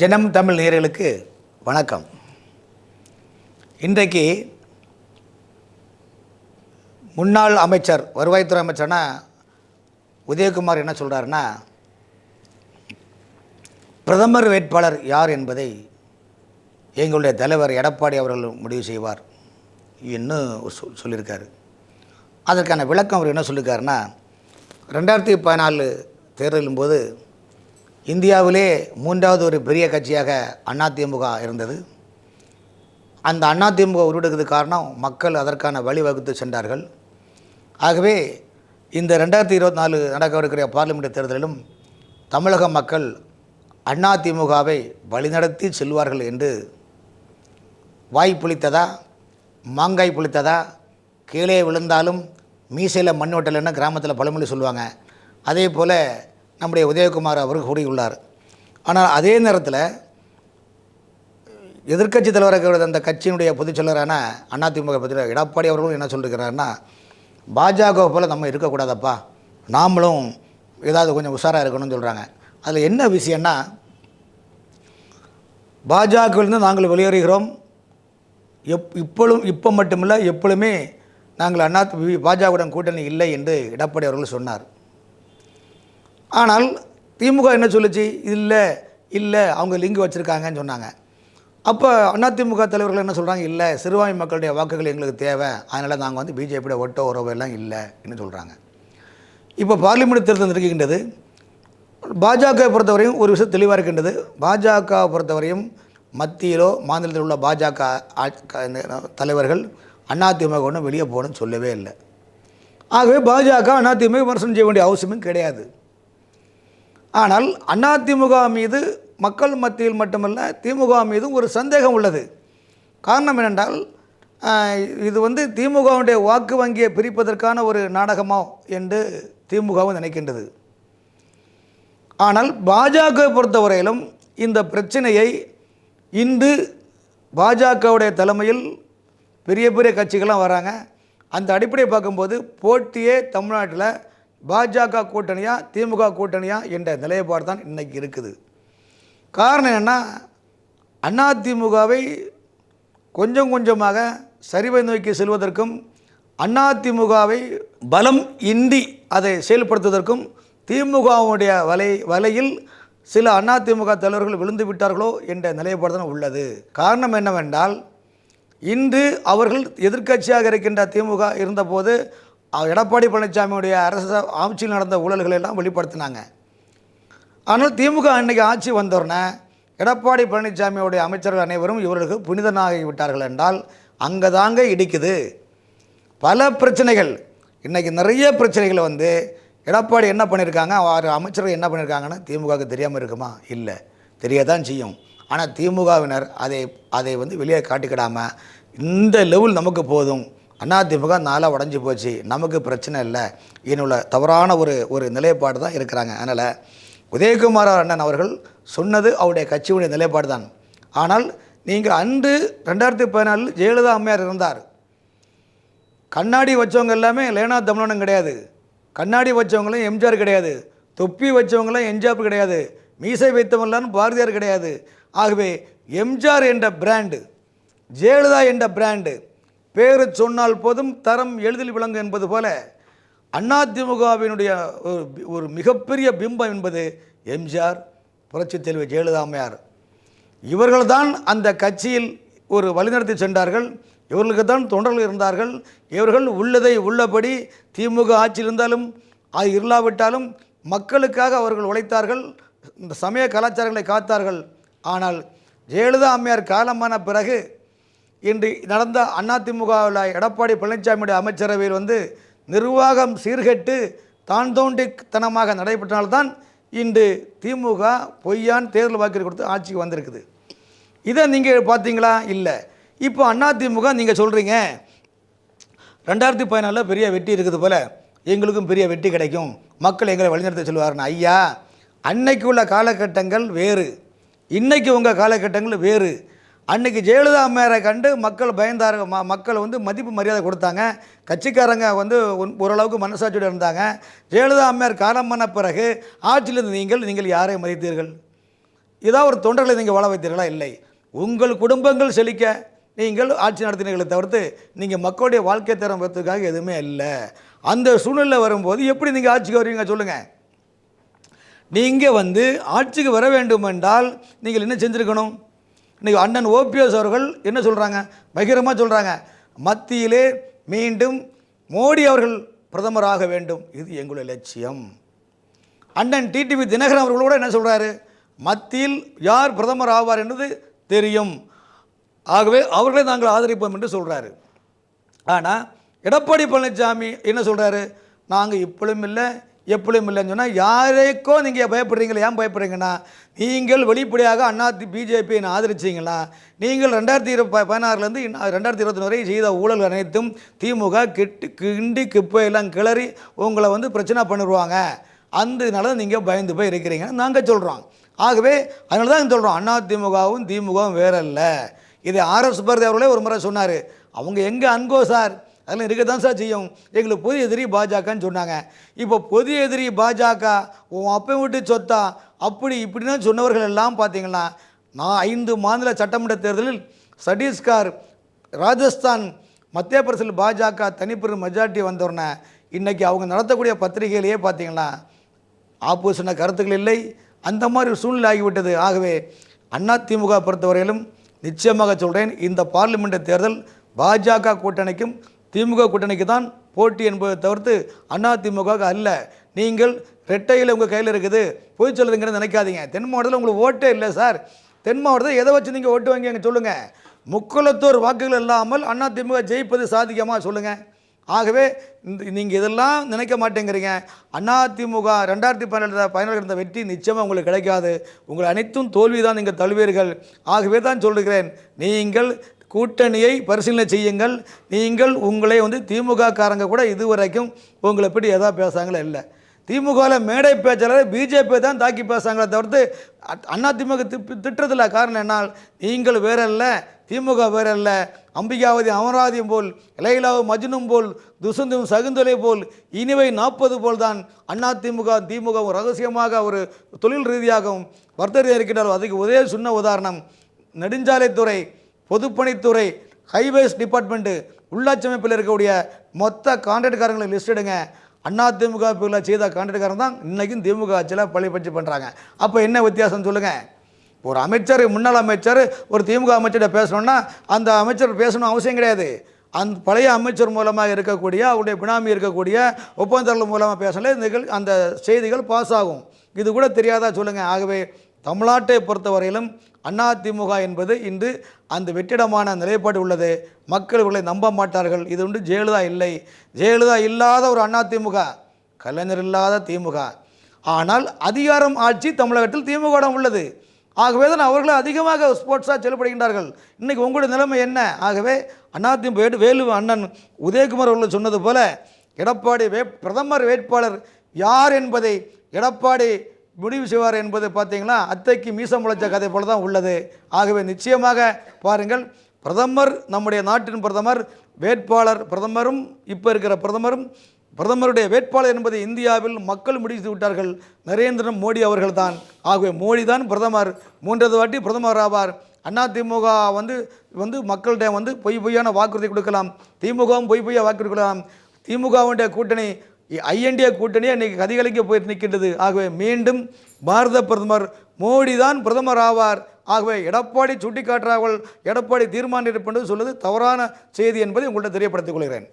ஜனம் தமிழ் நேர்களுக்கு வணக்கம். இன்றைக்கு முன்னாள் அமைச்சர் வருவாய்த்துறை அமைச்சர்னா உதயகுமார் என்ன சொல்கிறாருன்னா பிரதமர் வேட்பாளர் யார் என்பதை எங்களுடைய தலைவர் எடப்பாடி அவர்கள் முடிவு செய்வார் என்று சொல் சொல்லியிருக்காரு. அதற்கான விளக்கம் அவர் என்ன சொல்லியிருக்காருன்னா ரெண்டாயிரத்தி பதினாலு தேர்தலின் போது இந்தியாவிலே மூன்றாவது ஒரு பெரிய கட்சியாக அதிமுக இருந்தது. அந்த அதிமுக உருவெடுக்கிறதுக்கு காரணம் மக்கள் அதற்கான வழிவகுத்து சென்றார்கள். ஆகவே இந்த ரெண்டாயிரத்தி இருபத்தி நாலு நடக்கவிருக்கிற பார்லிமெண்ட் தேர்தலிலும் தமிழக மக்கள் அதிமுகவை வழிநடத்தி செல்வார்கள் என்று வாய் புளித்ததா மாங்காய் புளித்ததா கீழே விழுந்தாலும் மீசையில் மண் ஓட்டலைன்னு கிராமத்தில் பழமொழி சொல்லுவாங்க. அதே போல் நம்முடைய உதயகுமார் அவர் கூறியுள்ளார். ஆனால் அதே நேரத்தில் எதிர்க்கட்சி தலைவராக அந்த கட்சியினுடைய பொதுச் செயலரான அதிமுக பொதுச் எடப்பாடி அவர்களும் என்ன சொல்லியிருக்கிறாருன்னா பாஜக போல் நம்ம இருக்கக்கூடாதப்பா. நாமளும் ஏதாவது கொஞ்சம் உஷாராக இருக்கணும்னு சொல்கிறாங்க அதில் என்ன விஷயம்னா பாஜகவிலிருந்து நாங்கள் வெளியேறுகிறோம். எப் இப்பொழுதும் இப்போ மட்டுமில்லை எப்பொழுதுமே நாங்கள் அண்ணா பாஜகவுடன் கூட்டணி இல்லை என்று எடப்பாடி அவர்கள் சொன்னார். ஆனால் திமுக என்ன சொல்லுச்சு? இல்லை இல்லை அவங்க லிங்க் வச்சுருக்காங்கன்னு சொன்னாங்க. அப்போ அதிமுக தலைவர்கள் என்ன சொல்கிறாங்க இல்லை சிறுபான்மை மக்களுடைய வாக்குகள் எங்களுக்கு தேவை. அதனால் நாங்கள் வந்து பிஜேபியோட ஒட்டோ உறவு எல்லாம் இல்லை என்று சொல்கிறாங்க இப்போ பார்லிமெண்ட் தேர்தல் இருக்கின்றது பாஜக பொறுத்தவரையும் ஒரு விஷயம் தெளிவாக இருக்கின்றது. பாஜக பொறுத்தவரையும் மத்தியிலோ மாநிலத்தில் உள்ள பாஜக தலைவர்கள் அதிமுக ஒன்றும் வெளியே போகணும்னு சொல்லவே இல்லை. ஆகவே பாஜக அதிமுக விமர்சனம் செய்ய வேண்டிய அவசியமும் கிடையாது. ஆனால் அதிமுக மீது மக்கள் மத்தியில் மட்டுமல்ல திமுக மீதும் ஒரு சந்தேகம் உள்ளது. காரணம் என்னென்றால் இது வந்து திமுகவுடைய வாக்கு வங்கியை பிரிப்பதற்கான ஒரு நாடகமோ என்று திமுகவும் நினைக்கின்றது. ஆனால் பாஜக பொறுத்தவரையிலும் இந்த பிரச்சனையை இன்று பாஜகவுடைய தலைமையில் பெரிய பெரிய கட்சிகள்லாம் வராங்க. அந்த அடிப்படையை பார்க்கும்போது போட்டியே தமிழ்நாட்டில் பாஜக கூட்டணியா திமுக கூட்டணியா என்ற நிலைப்பாடு தான் இன்றைக்கி இருக்குது. காரணம் என்னென்னா அதிமுகவை கொஞ்சம் கொஞ்சமாக சரிவை நோக்கி செல்வதற்கும் அதிமுகவை பலம் இன்றி அதை செயல்படுத்துவதற்கும் திமுகவுடைய வலை வலையில் சில அதிமுக தலைவர்கள் விழுந்து விட்டார்களோ என்ற நிலைப்பாடு தான் உள்ளது. காரணம் என்னவென்றால் இன்று அவர்கள் எதிர்க்கட்சியாக இருக்கின்ற திமுக இருந்தபோது எடப்பாடி பழனிசாமியுடைய அரசு ஆட்சியில் நடந்த ஊழல்களை எல்லாம் வெளிப்படுத்தினாங்க. ஆனால் திமுக அன்னைக்கு ஆட்சி வந்தோடனே எடப்பாடி பழனிசாமியுடைய அமைச்சர்கள் அனைவரும் இவர்களுக்கு புனிதனாகி விட்டார்கள் என்றால் அங்கே தாங்க இடிக்குது. பல பிரச்சனைகள் இன்றைக்கி நிறைய பிரச்சனைகள் வந்து எடப்பாடி என்ன பண்ணியிருக்காங்க அவர் அமைச்சர்கள் என்ன பண்ணியிருக்காங்கன்னு திமுகவுக்கு தெரியாமல் இருக்குமா? இல்லை. தெரியதான் செய்யும். ஆனால் திமுகவினர் அதை அதை வந்து வெளியே காட்டிக்கிடாமல் இந்த லெவல் நமக்கு போதும். அதிமுக நாளாக உடஞ்சி போச்சு. நமக்கு பிரச்சனை இல்லை. என்னுள்ள தவறான ஒரு ஒரு நிலைப்பாடு தான் இருக்கிறாங்க. அதனால் உதயகுமார் அண்ணன் அவர்கள் சொன்னது அவருடைய கட்சியுடைய நிலைப்பாடு தான். ஆனால் நீங்கள் அன்று ரெண்டாயிரத்தி பதினாலில் ஜெயலலிதா அம்மையார் இருந்தார். கண்ணாடி வச்சவங்க எல்லாமே லேனா தமிழனும் கிடையாது. கண்ணாடி வச்சவங்களும் எம்ஜிஆர் கிடையாது. தொப்பி வச்சவங்களும் எம்ஜிஆர் கிடையாது. மீசை வைத்தவங்களாம் பாரதியார் கிடையாது. ஆகவே எம்ஜிஆர் என்ற பிராண்டு ஜெயலலிதா என்ற பிராண்டு பேரு சொன்னால் போதும் தரம் எளிதில் விளங்கும் என்பது போல அதிமுகவினுடைய ஒரு ஒரு மிகப்பெரிய பிம்பம் என்பது எம்ஜிஆர் புரட்சித் தெளிவு ஜெயலலிதா அம்மையார் இவர்கள்தான் அந்த கட்சியில் ஒரு வழிநடத்தி சென்றார்கள். இவர்களுக்கு தான் தொண்டர்கள் இருந்தார்கள். இவர்கள் உள்ளதை உள்ளபடி திமுக ஆட்சியில் இருந்தாலும் அது இல்லாவிட்டாலும் மக்களுக்காக அவர்கள் உழைத்தார்கள் இந்த சமய கலாச்சாரங்களை காத்தார்கள். ஆனால் ஜெயலலிதா அம்மையார் காலமான பிறகு இன்று நடந்த அதிமுகவில் எடப்பாடி பழனிசாமியுடைய அமைச்சரவையில் வந்து நிர்வாகம் சீர்கெட்டு தான் தோண்டித்தனமாக நடைபெற்றால்தான் இன்று திமுக பொய்யான் தேர்தல் வாக்கு கொடுத்து ஆட்சிக்கு வந்திருக்குது. இதை நீங்கள் பார்த்தீங்களா? இல்லை. இப்போ அதிமுக நீங்கள் சொல்கிறீங்க ரெண்டாயிரத்தி பதினாலில் பெரிய வெற்றி இருக்குது போல் எங்களுக்கும் பெரிய வெற்றி கிடைக்கும். மக்கள் எங்களை வழிநடத்த சொல்லுவாருன்னு. ஐயா அன்னைக்கு உள்ள காலகட்டங்கள் வேறு. இன்றைக்கு உங்கள் காலகட்டங்கள் வேறு. அன்றைக்கி ஜெயலலிதா அம்மையாரை கண்டு மக்கள் பயந்தாரு ம மக்கள் வந்து மதிப்பு மரியாதை கொடுத்தாங்க. கட்சிக்காரங்க வந்து ஓரளவுக்கு மனசாட்சியோடு இருந்தாங்க. ஜெயலலிதா அம்மையார் காலமான பிறகு ஆட்சியிலிருந்து நீங்கள் நீங்கள் யாரை மதித்தீர்கள்? ஏதாவது ஒரு தொண்டர்களை நீங்கள் வாழ வைத்தீர்களா? இல்லை. உங்கள் குடும்பங்கள் செழிக்க நீங்கள் ஆட்சி நடத்தினீர்களை தவிர்த்து நீங்கள் மக்களுடைய வாழ்க்கை தரம் வைத்ததுக்காக எதுவுமே இல்லை. அந்த சூழ்நிலை வரும்போது எப்படி நீங்கள் ஆட்சிக்கு வருவீங்க சொல்லுங்கள் நீங்கள் வந்து ஆட்சிக்கு வர வேண்டும் என்றால் நீங்கள் என்ன செஞ்சுருக்கணும்? இன்றைக்கி அண்ணன் ஓபிஎஸ் அவர்கள் என்ன சொல்கிறாங்க பகிரமாக சொல்கிறாங்க மத்தியிலே மீண்டும் மோடி அவர்கள் பிரதமராக வேண்டும். இது எங்களுடைய லட்சியம். அண்ணன் டிடிவி தினகரன் அவர்கள் கூட என்ன சொல்கிறாரு மத்தியில் யார் பிரதமர் ஆவார் என்பது தெரியும். ஆகவே அவர்களை நாங்கள் ஆதரிப்போம் என்று சொல்கிறாரு ஆனால் எடப்பாடி பழனிசாமி என்ன சொல்கிறாரு நாங்கள் இப்பொழுதும் இல்லை எப்படியும் இல்லைன்னு சொன்னால் யாரைக்கோ நீங்கள் பயப்படுறீங்களா? ஏன் பயப்படுறீங்கன்னா நீங்கள் வெளிப்படையாக அண்ணா பிஜேபியை ஆதரிச்சிங்களா? நீங்கள் ரெண்டாயிரத்தி இரு பதினாறுலேருந்து ரெண்டாயிரத்தி இருபத்தி வரை செய்த ஊழல் அனைத்தும் திமுக கிட்டு கிண்டி கிப்பையெல்லாம் கிளறி உங்களை வந்து பிரச்சனை பண்ணிடுவாங்க அந்தனால நீங்கள் பயந்து போய் இருக்கிறீங்கன்னு நாங்கள் சொல்கிறோம் ஆகவே அதனால தான் சொல்கிறோம் அண்ணா திமுகவும் திமுகவும் வேற இல்லை இதை ஆர்எஸ் பாரதி அவர்களே ஒரு முறை சொன்னார் அவங்க எங்கே அன்கோ சார்? அதெல்லாம் இருக்க தான் சார் செய்யும். எங்களுக்கு பொது எதிரி பாஜகன்னு சொன்னாங்க. இப்போ பொது எதிரி பாஜக உன் அப்பை விட்டு சொத்தா? அப்படி இப்படின்னு சொன்னவர்கள் எல்லாம் பார்த்தீங்கன்னா நான் ஐந்து மாநில சட்டமன்ற தேர்தலில் சட்டீஸ்கர் ராஜஸ்தான் மத்திய பிரதேசத்தில் பாஜக தனிப்பெரும் மெஜாரிட்டி வந்தோடனே இன்றைக்கி அவங்க நடத்தக்கூடிய பத்திரிகையிலேயே பார்த்தீங்கன்னா ஆப்போசிஷன கருத்துக்கள் இல்லை. அந்த மாதிரி ஒரு சூழ்நிலை ஆகிவிட்டது. ஆகவே அதிமுக பொறுத்தவரையிலும் நிச்சயமாக சொல்கிறேன் இந்த பார்லிமெண்ட் தேர்தல் பாஜக கூட்டணிக்கும் திமுக கூட்டணிக்கு தான் போட்டி என்பதை தவிர்த்து அதிமுக அல்ல. நீங்கள் ரெட்டையில் உங்கள் கையில் இருக்குது பொய் சொல்லுதுங்கிறது நினைக்காதீங்க. தென் மாவட்டத்தில் உங்களுக்கு ஓட்டே இல்லை சார். தென் மாவட்டத்தில் எதை வச்சு நீங்கள் ஓட்டு வாங்கி சொல்லுங்கள் முக்குளத்தோர் வாக்குகள் இல்லாமல் அதிமுக ஜெயிப்பது சாதிக்கமாக சொல்லுங்கள் ஆகவே இந்த நீங்கள் இதெல்லாம் நினைக்க மாட்டேங்கிறீங்க. அதிமுக ரெண்டாயிரத்தி பன்னெண்டு பதினேழு இருந்த வெற்றி நிச்சயமாக உங்களுக்கு கிடைக்காது. உங்கள் அனைத்தும் தோல்வி தான் நீங்கள் தழுவீர்கள் ஆகவே தான் சொல்லுகிறேன். நீங்கள் கூட்டணியை பரிசீலனை செய்யுங்கள். நீங்கள் உங்களை வந்து திமுக காரங்க கூட இதுவரைக்கும் உங்களை பற்றி எதாவது பேசுகிறாங்களே இல்லை. திமுகவில் மேடை பேச்சாளர் பிஜேபி தான் தாக்கி பேசுகிறாங்களே தவிர்த்து அண்ணா திமுக திட்டுறதில்ல காரணம் என்னால் நீங்கள் வேற இல்லை திமுக வேற இல்லை அம்பிகாவதி அமராவதியும் போல் இலையிலாவும் மஜ்னும் போல் துசுந்தும் சகுந்தலை போல் இனிவை நாற்பது போல் தான் அண்ணா திமுக திமுகவும் ரகசியமாக ஒரு தொழில் ரீதியாகவும் வர்த்தகம் இருக்கின்றார் அதுக்கு ஒரே சொன்ன உதாரணம் நெடுஞ்சாலைத்துறை பொதுப்பணித்துறை ஹைவேஸ் டிபார்ட்மெண்ட்டு உள்ளாட்சி அமைப்பில் இருக்கக்கூடிய மொத்த கான்ட்ராக்ட்காரங்களை லிஸ்ட் எடுங்க. அண்ணா திமுக பிள்ளை செய்த கான்ட்ராக்ட்காரன் தான் இன்றைக்கும் திமுக ஆட்சியில் பழி பற்றி பண்ணுறாங்க அப்போ என்ன வித்தியாசம் சொல்லுங்கள் ஒரு அமைச்சர் முன்னாள் அமைச்சர் ஒரு திமுக அமைச்சர்கிட்ட பேசணுன்னா அந்த அமைச்சர் பேசணும் அவசியம் கிடையாது. அந்த பழைய அமைச்சர் மூலமாக இருக்கக்கூடிய அவருடைய பினாமி இருக்கக்கூடிய ஒப்பந்தங்கள் மூலமாக பேசல நிகழ் அந்த செய்திகள் பாஸ் ஆகும். இது கூட தெரியாதா சொல்லுங்கள் ஆகவே தமிழ்நாட்டை பொறுத்தவரையிலும் அதிமுக என்பது இன்று அந்த வெற்றிடமான நிலைப்பாடு உள்ளது. மக்கள் இவர்களை நம்ப மாட்டார்கள். இது ஒன்று ஜெயலலிதா இல்லை. ஜெயலலிதா இல்லாத ஒரு அதிமுக கலைஞர் இல்லாத திமுக. ஆனால் அதிகாரம் ஆட்சி தமிழகத்தில் திமுகவிடம் உள்ளது. ஆகவே தான் அவர்கள் அதிகமாக ஸ்போர்ட்ஸாக செயல்படுகின்றார்கள். இன்றைக்கி உங்களுடைய நிலைமை என்ன? ஆகவே அதிமுக வேலு அண்ணன் உதயகுமார் அவர்கள் சொன்னது போல எடப்பாடி வே பிரதமர் வேட்பாளர் யார் என்பதை எடப்பாடி முடிவு செய்வார் என்பது பார்த்தீங்கன்னா அத்தைக்கு மீசம் முளைச்ச கதை போல தான் உள்ளது. ஆகவே நிச்சயமாக பாருங்கள் பிரதமர் நம்முடைய நாட்டின் பிரதமர் வேட்பாளர் பிரதமரும் இப்போ இருக்கிற பிரதமரும் பிரதமருடைய வேட்பாளர் என்பதை இந்தியாவில் மக்கள் முடித்து விட்டார்கள். நரேந்திர மோடி அவர்கள் தான் ஆகவே மோடி தான் பிரதமர். மூன்றாவது வாட்டி பிரதமர் ஆவார். அதிமுக வந்து வந்து மக்கள்கிட்ட வந்து பொய் பொய்யான வாக்குறுதி கொடுக்கலாம். திமுகவும் பொய் பொய்யாக வாக்குறுதி கொடுக்கலாம். திமுகவுடைய கூட்டணி ஐஎன்டிஏ கூட்டணி அன்றைக்கி கதிகலைக்க போய் நிற்கின்றது. ஆகவே மீண்டும் பாரத பிரதமர் மோடி தான் பிரதமர் ஆவார். ஆகவே எடப்பாடி சுட்டிக்காட்டுறார்கள். எடப்பாடி தீர்மானம் இருப்பது சொல்வது தவறான செய்தி என்பதை உங்கள்கிட்ட தெரியப்படுத்திக் கொள்கிறேன்.